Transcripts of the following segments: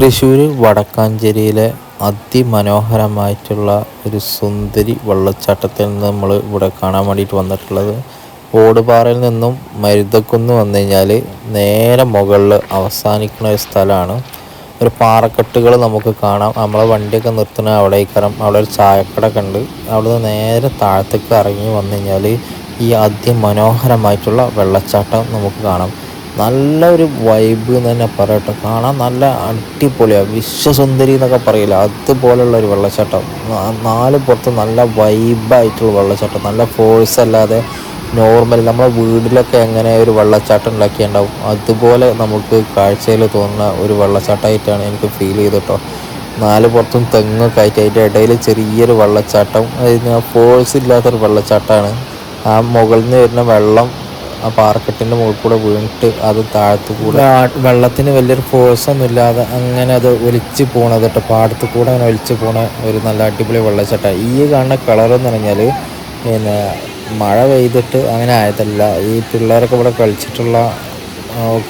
തൃശ്ശൂർ വടക്കാഞ്ചേരിയിലെ അതിമനോഹരമായിട്ടുള്ള ഒരു സുന്ദരി വെള്ളച്ചാട്ടത്തിൽ നിന്ന് നമ്മൾ ഇവിടെ കാണാൻ വേണ്ടിയിട്ട് വന്നിട്ടുള്ളത്. ഓടുപാറയിൽ നിന്നും മരുതക്കുന്ന് വന്നു കഴിഞ്ഞാൽ നേരെ മുകളിൽ അവസാനിക്കുന്ന ഒരു സ്ഥലമാണ്. ഒരു പാറക്കെട്ടുകൾ നമുക്ക് കാണാം. നമ്മളെ വണ്ടിയൊക്കെ നിർത്തുന്ന അവിടെ കാരണം അവിടെ ഒരു ചായക്കട ഉണ്ട്. അവിടെ നിന്ന് നേരെ താഴത്തേക്ക് ഇറങ്ങി വന്നു കഴിഞ്ഞാൽ ഈ അതിമനോഹരമായിട്ടുള്ള വെള്ളച്ചാട്ടം നമുക്ക് കാണാം. നല്ല ഒരു വൈബ് എന്ന് തന്നെ പറയട്ടെ. കാണാൻ നല്ല അടിപൊളിയാണ് വിശ്വസുന്ദരി എന്നൊക്കെ പറയില്ല? അതുപോലുള്ള ഒരു വെള്ളച്ചാട്ടം. നാല് പുറത്ത് നല്ല വൈബായിട്ടുള്ള വെള്ളച്ചാട്ടം. നല്ല ഫോഴ്സ് അല്ലാതെ നോർമൽ നമ്മുടെ വീട്ടിലൊക്കെ എങ്ങനെ ഒരു വെള്ളച്ചാട്ടം ഉണ്ടാക്കിയുണ്ടാവും അതുപോലെ നമുക്ക് കാഴ്ചയിൽ തോന്നുന്ന ഒരു വെള്ളച്ചാട്ടമായിട്ടാണ് എനിക്ക് ഫീൽ ചെയ്തിട്ടോ. നാല് പുറത്തും തെങ്ങൊക്കെ ആയിട്ട് അതിന്റെ ഇടയിൽ ചെറിയൊരു വെള്ളച്ചാട്ടം. അതിന് ഫോഴ്സ് ഇല്ലാത്തൊരു വെള്ളച്ചാട്ടമാണ്. ആ മുകളിൽ നിന്ന് വരുന്ന വെള്ളം ആ പാറക്കെട്ടിന്റെ മുകളിൽ കൂടെ വീണിട്ട് അത് താഴത്തു കൂടെ വെള്ളത്തിന് വലിയൊരു ഫോഴ്സ് ഒന്നും ഇല്ലാതെ അങ്ങനെ അത് ഒലിച്ച് പോണത് കേട്ടോ. പാടത്ത് കൂടെ അങ്ങനെ ഒലിച്ച് പോണ ഒരു നല്ല അടിപൊളി വെള്ളച്ചാട്ട. ഈ കാണുന്ന കളർ എന്ന് പറഞ്ഞാൽ പിന്നെ മഴ പെയ്തിട്ട് അങ്ങനെ ആയതല്ല. ഈ പിള്ളേരൊക്കെ ഇവിടെ കളിച്ചിട്ടുള്ള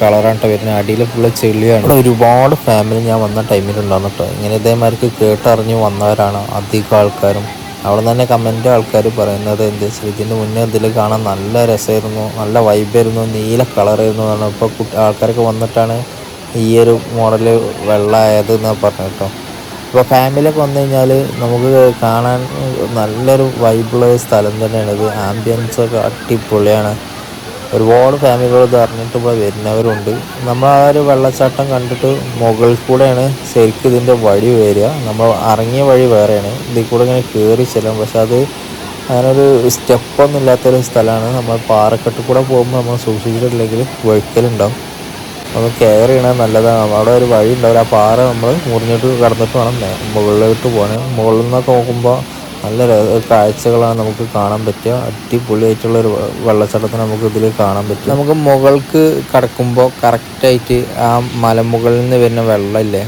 കളറാണ് കേട്ടോ വരുന്നത്. അടിയിൽ ഫുള്ള് ചെളിയാണ്. ഇവിടെ ഒരുപാട് ഫാമിലി ഞാൻ വന്ന ടൈമിലുണ്ടാകുന്നു കേട്ടോ. ഇങ്ങനെ ഇതേമാർക്ക് കേട്ടറിഞ്ഞ് വന്നവരാണ് അധികം ആൾക്കാരും. അവിടെ തന്നെ കമന്റ് ആൾക്കാർ പറയുന്നത് എന്ത് വെച്ചാൽ ഇതിന്റെ മുന്നേ ഇതിൽ കാണാൻ നല്ല രസമായിരുന്നു നല്ല വൈബായിരുന്നു നീല കളറായിരുന്നു എന്നാണ് ഇപ്പോൾ ആൾക്കാരൊക്കെ വന്നിട്ടാണ് ഈ ഒരു മോഡൽ വെള്ളമായത് എന്നാണ് പറഞ്ഞു കേട്ടോ. ഇപ്പോൾ ഫാമിലിയൊക്കെ വന്നു കഴിഞ്ഞാൽ നമുക്ക് കാണാൻ നല്ലൊരു വൈബുള്ള സ്ഥലം തന്നെയാണ് ഇത് ആംബിയൻസൊക്കെ അടിപൊളിയാണ്. ഒരുപാട് ഫാമിലികൾ ഇത് അറിഞ്ഞിട്ട് ഇവിടെ വരുന്നവരുണ്ട്. നമ്മൾ ആ ഒരു വെള്ളച്ചാട്ടം കണ്ടിട്ട് മുകളിൽ കൂടെയാണ് ശരിക്കും ഇതിന്റെ വഴി വരിക. നമ്മൾ ഇറങ്ങിയ വഴി വേറെയാണ്. ഇതിൽ കൂടെ ഇങ്ങനെ കയറി ചെല്ലും. പക്ഷെ അത് അങ്ങനെ ഒരു സ്റ്റെപ്പൊന്നും ഇല്ലാത്തൊരു സ്ഥലമാണ്. നമ്മൾ പാറക്കെട്ട് കൂടെ പോകുമ്പോൾ നമ്മൾ സൂക്ഷിച്ചിട്ടില്ലെങ്കിൽ വഴുക്കലുണ്ടാവും ഒന്ന് കെയർ ചെയ്യണത് നല്ലതാണ്. അവിടെ ഒരു വഴി ഉണ്ടാവില്ല. ആ പാറ നമ്മൾ മുറിഞ്ഞിട്ട് കടന്നിട്ട് വേണം മുകളിലോട്ട് പോകാൻ. മുകളിൽ നിന്നൊക്കെ നോക്കുമ്പോൾ നല്ല കാഴ്ചകളാണ് നമുക്ക് കാണാൻ പറ്റുക. അടിപൊളിയായിട്ടുള്ള ഒരു വെള്ളച്ചാട്ടത്തിന് നമുക്ക് ഇതിൽ കാണാൻ പറ്റും. നമുക്ക് മുകൾക്ക് കടക്കുമ്പോൾ കറക്റ്റായിട്ട് ആ മലമുകളിൽ നിന്ന് വരുന്ന വെള്ളമില്ലേ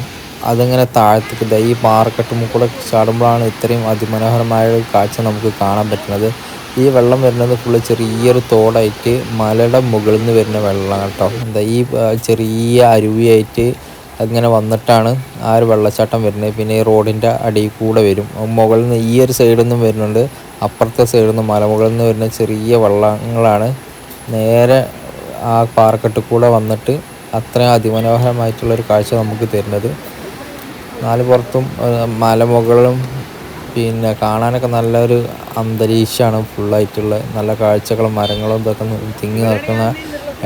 അതിങ്ങനെ താഴത്തേക്ക് ഈ പാറക്കെട്ടുമ്പോൾ കൂടെ ചാടുമ്പോഴാണ് ഇത്രയും അതിമനോഹരമായ ഒരു കാഴ്ച നമുക്ക് കാണാൻ പറ്റുന്നത്. ഈ വെള്ളം വരുന്നത് ഫുള്ള് ചെറിയൊരു തോടായിട്ട് മലയുടെ മുകളിൽ നിന്ന് വരുന്ന വെള്ളം കേട്ടോ. എന്താ ഈ ചെറിയ അരുവിയായിട്ട് അങ്ങനെ വന്നിട്ടാണ് ആ ഒരു വെള്ളച്ചാട്ടം വരുന്നത്. പിന്നെ ഈ റോഡിന്റെ അടിയിൽ കൂടെ വരും. മുകളിൽ നിന്ന് ഈ ഒരു സൈഡിൽ നിന്നും വരുന്നുണ്ട്. അപ്പുറത്തെ സൈഡിൽ നിന്ന് മലമുകളിൽ നിന്ന് വരുന്ന ചെറിയ വള്ളങ്ങളാണ്. നേരെ ആ പാറക്കെട്ട് കൂടെ വന്നിട്ട് അത്രയും അതിമനോഹരമായിട്ടുള്ളൊരു കാഴ്ച നമുക്ക് തരുന്നത്. നാല് പുറത്തും മലമുകളും പിന്നെ കാണാനൊക്കെ നല്ലൊരു അന്തരീക്ഷമാണ്. ഫുള്ളായിട്ടുള്ള നല്ല കാഴ്ചകളും മരങ്ങളും ഇതൊക്കെ തിങ്ങി നിൽക്കുന്ന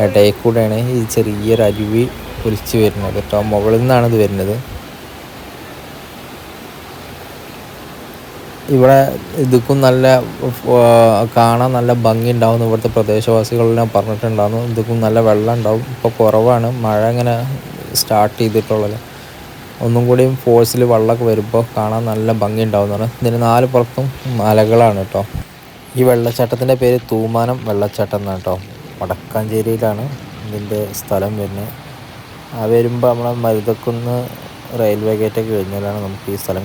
ഇടയിൽ കൂടെയാണ് ഈ ചെറിയൊരു അരുവി ഒലിച്ച് വരുന്നത്. കേട്ടോ മുകളിൽ നിന്നാണ് ഇത് വരുന്നത്. ഇവിടെ ഇതുക്കും നല്ല കാണാൻ നല്ല ഭംഗി ഉണ്ടാവും. ഇവിടുത്തെ പ്രദേശവാസികളെല്ലാം പറഞ്ഞിട്ടുണ്ടാകുന്നു ഇതുക്കും നല്ല വെള്ളം ഉണ്ടാവും. ഇപ്പോൾ കുറവാണ്. മഴ ഇങ്ങനെ സ്റ്റാർട്ട് ചെയ്തിട്ടുള്ളത്. ഒന്നും കൂടിയും ഫോഴ്സിൽ വെള്ളമൊക്കെ വരുമ്പോൾ കാണാൻ നല്ല ഭംഗി ഉണ്ടാവുന്നതാണ് ഇതിന് നാല് പുറത്തും മലകളാണ് കേട്ടോ. ഈ വെള്ളച്ചാട്ടത്തിന്റെ പേര് തൂമാനം വെള്ളച്ചാട്ടം എന്നാണ് കേട്ടോ. വടക്കാഞ്ചേരിയിലാണ് ഇതിന്റെ സ്ഥലം വരുന്നത്. ആ വരുമ്പോൾ നമ്മളെ മരുതക്കുന്ന് റെയിൽവേ ഗേറ്റൊക്കെ കഴിഞ്ഞാലാണ് നമുക്ക് ഈ സ്ഥലം